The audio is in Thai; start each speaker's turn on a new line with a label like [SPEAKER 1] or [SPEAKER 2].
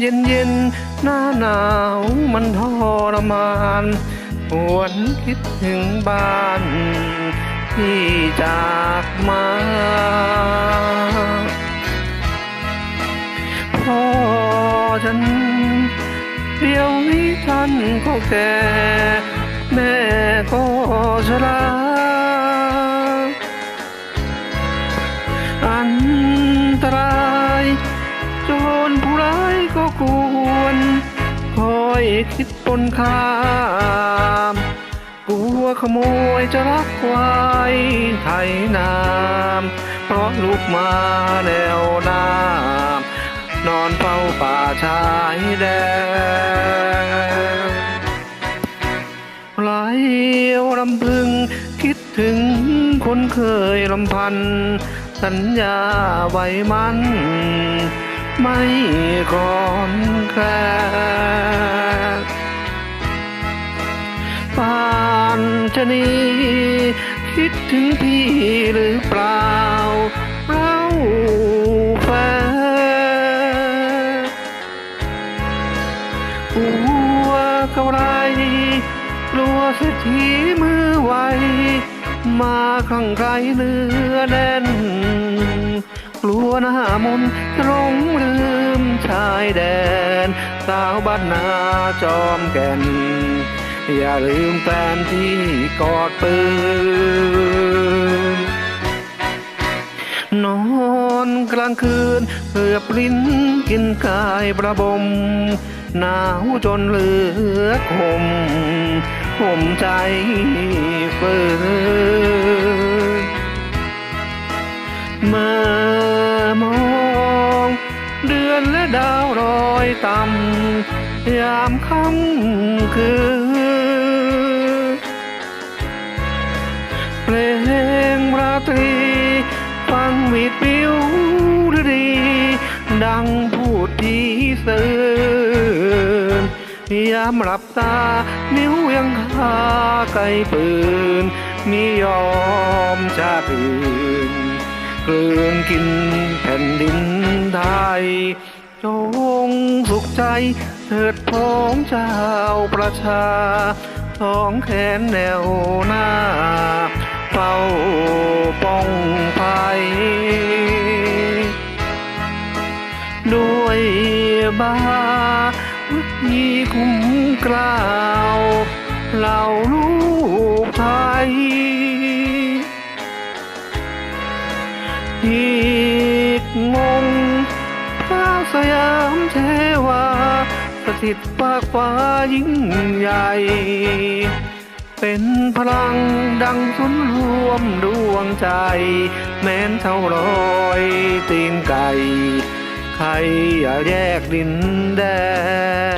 [SPEAKER 1] เย็นเย็นหน้าหนาวมันทรมานหวนคิดถึงบ้านที่จากมาพ่อฉันเดี๋ยวนี้ท่านก็แก่แม่ก็ชรา กวนคอยคิดปนข้ามกลัวขโมยจะรักควายไถน้ำเพราะลูกมาแนวน้ำนอนเฝ้าป่าชายแดนไหลรำพึงคิดถึงคนเคยลำพัน สัญญาไว้มัน ไม่ก่อนแคลนปานชะนีคิดถึงพี่หรือเปล่าเราแฟนกลัวเขาไรกลัวเศรษฐีมือไวมาข้างใครเนื้อแน่น ลัวหน้ามนต์จะหลงลืมชายแดน สาวบ้านนาจอมแก่น อย่าลืมแฟนที่กอดปืนนอนกลางคืนเพื่อปลิ้นกินกายประบม หนาวจนเหลือคมห่มใจเฟืนเมองเดือนและดาวลอยต่ำยามค่ำคืนเพลงราตรี ฟังวีดปิวดี ดังพูดทีเสืนยามหลับตา นิ้วยังคาไกลปืนมียอมชาติอื่น กลืนกินแผ่นดินไทยจงสุขใจเถิดพ้องเจ้าประชาสองแขนแนวหน้าเฝ้าป้องภัยด้วยบามีคุ้มกล่าวเหล่าลูกไทย อีกงงพระสยามเทวาสถิตปากฟ้ายิ่งใหญ่ เป็นพลังดังสุนรวมดวงใจ แม้นเท่ารอยตีนไก่ ใครอย่าแยกดินแดน